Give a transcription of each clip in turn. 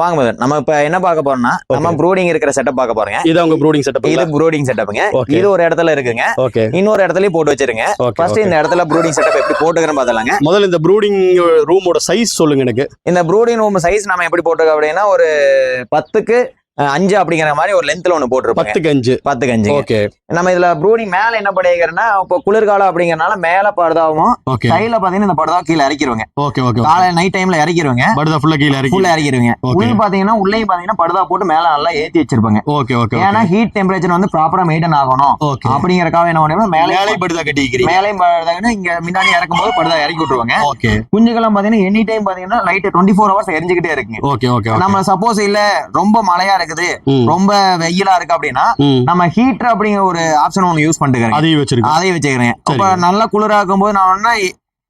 வாங்க முதல் நம்ம இப்ப என்ன பார்க்க போறோம்னா நம்ம ப்ரூடிங் இருக்கிற செட்டப் பார்க்க போறோங்க. இது உங்க ப்ரூடிங் செட்டப் இது ப்ரூடிங் செட்டப்புங்க Okay. இது ஒரு இடத்துல இருக்குங்க. ஓகே இன்னொரு இடத்துலயும் போட்டு வச்சிருங்க. ஃபர்ஸ்ட் இந்த இடத்துல ப்ரூடிங் செட்டப் எப்படி போட்டுக்கிறேன் பார்த்தலாங்க முதல்ல இந்த ப்ரூடிங் ரூமோட சைஸ் சொல்லுங்க எனக்கு. இந்த ப்ரூடிங் ரூம் சைஸ் நம்ம எப்படி போட்டிருக்கோம் அப்படின்னா ஒரு பத்துக்கு அஞ்சு அப்படிங்கிற மாதிரி ஒரு லென்த்ல ஒன்று போட்டிருப்போங்க. பத்துக்கு அஞ்சு பத்துக்கு அஞ்சு ஓகே. நம்ம இதுல ப்ரூடிங் மேல என்ன பண்ணிக்கிறேன்னா இப்போ குளிர்காலம் அப்படிங்கறனால மேல படுதாவும் ஓகே. கையில பாத்தீங்கன்னா இந்த படுதா கீழே இறக்கிடுவாங்க ஓகே ஓகே காலையில நைட் டைம்ல இறக்கிடுவாங்க படுதா ஃபுல்லா கீழ இறக்கி. ஃபுல்லா இறக்கிடுவாங்க உள்ள பாத்தீங்கன்னா உள்ளேயும் பாத்தீங்கன்னா படுதா போட்டு மேல நல்லா ஏத்தி வச்சிருப்பாங்க. ஓகே ஓகே ஏன்னா ஹீட் டெம்பரேச்சர் வந்து ப்ராப்பரா மெயின்டைன் ஆகணும். ஓகே. அப்படிங்கறக்காக என்ன பண்ணுவோம் மேலே படுதா கட்டிக்கிறீங்க மேலையும் படுதாங்கன்னா இங்க முன்னாடி இறக்கும் போது படுதா இறக்கி விட்டுருவாங்க. ஓகே. குஞ்சுகளும் பாத்தீங்கன்னா எனி டைம் பாத்தீங்கன்னா லைட் டுவெண்ட்டி ஃபோர் ஹவர்ஸ் எரிஞ்சுக்கிட்டே இருக்குங்க. ஓகே ஓகே நம்ம சப்போஸ் இல்ல ரொம்ப மழையா இருக்குது. ரொம்ப வெயிலா இருக்கு அப்படின்னா நம்ம ஹீட்டர் அப்படிங்கிற ஒரு ஆப்ஷன் ஒன்று யூஸ் பண்ணிட்டு அதையும் வச்சிருக்கோம். அதையும் வச்சுக்கிறேன் சரி. இப்ப நல்லா குளிரா இருக்கும்போது நான்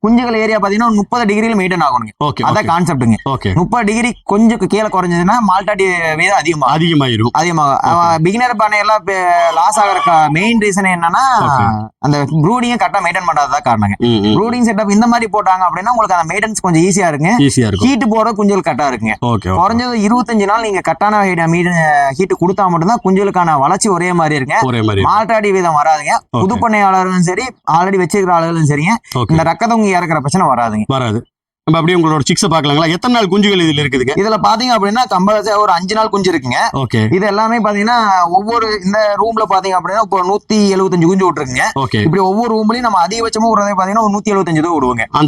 குஞ்சுகள் ஏரியா பாத்தீங்கன்னா முப்பது டிகிரில மெயின்டைன் ஆகணுங்க. ஓகே அதான் கான்செப்ட்டுங்க ஓகே முப்பது டிகிரி கொஞ்சம் கீழே குறைஞ்சதுன்னா மால்டாட்டி வீதம் அதிகமாகும் அதிகமாயிரும். அதிகமாகும் பிகினர் பண்ணையெல்லாம் லாஸ் ஆகிற மெயின் ரீசன் என்னன்னா. அந்த ப்ரூடிங்க கரெக்டா மெயின்டைன் பண்ணாததான் காரணங்க. ப்ரூடிங் செட்டப் இந்த மாதிரி போட்டாங்க அப்படின்னா உங்களுக்கு அந்த மெயின்டெனன்ஸ் கொஞ்சம் ஈஸியா இருக்குங்க. ஈஸியா இருக்கும். ஹீட் போட குஞ்சுகள் கரெக்டா இருக்குங்க. ஓகே குறைஞ்சது இருபத்தஞ்சு நாள் நீங்க கரெக்டான ஹீட் கொடுத்தா மட்டும்தான் குஞ்சுகளுக்கான வளர்ச்சி ஒரே மாதிரி இருக்குங்க. ஒரே மாதிரி மால்டாடி வீதம் வராதுங்க. புது பண்ணையாளர்களும் சரி ஆல்ரெடி வச்சிருக்கிற ஆளுகளும் சரிங்க. இந்த இறக்குற பிரச்சனை வராதுங்க. வராது. நம்ம அப்படியே உங்களோட சிக்ஸ பாக்கலாங்களா எத்தனை நாள் குஞ்சுகள் இதுல இருக்குதுங்க? இதுல பாத்தீங்க அப்படின்னா கம்பல்சரி ஒரு அஞ்சு நாள் குஞ்சு இருக்குங்க. ஓகே. இது எல்லாமே பாத்தீங்கன்னா ஒவ்வொரு இந்த ரூம்ல பாத்தீங்க அப்படின்னா இப்போ நூத்தி எழுபத்தஞ்சு குஞ்சு விட்டுருக்குங்க. ஓகே. இப்படி ஒவ்வொரு ரூம்லயும் நம்ம அதிகபட்சமா விடுறதே பாத்தீங்கன்னா ஒரு நூத்தி எழுபத்தஞ்சு தான் விடுவோங்க. அந்த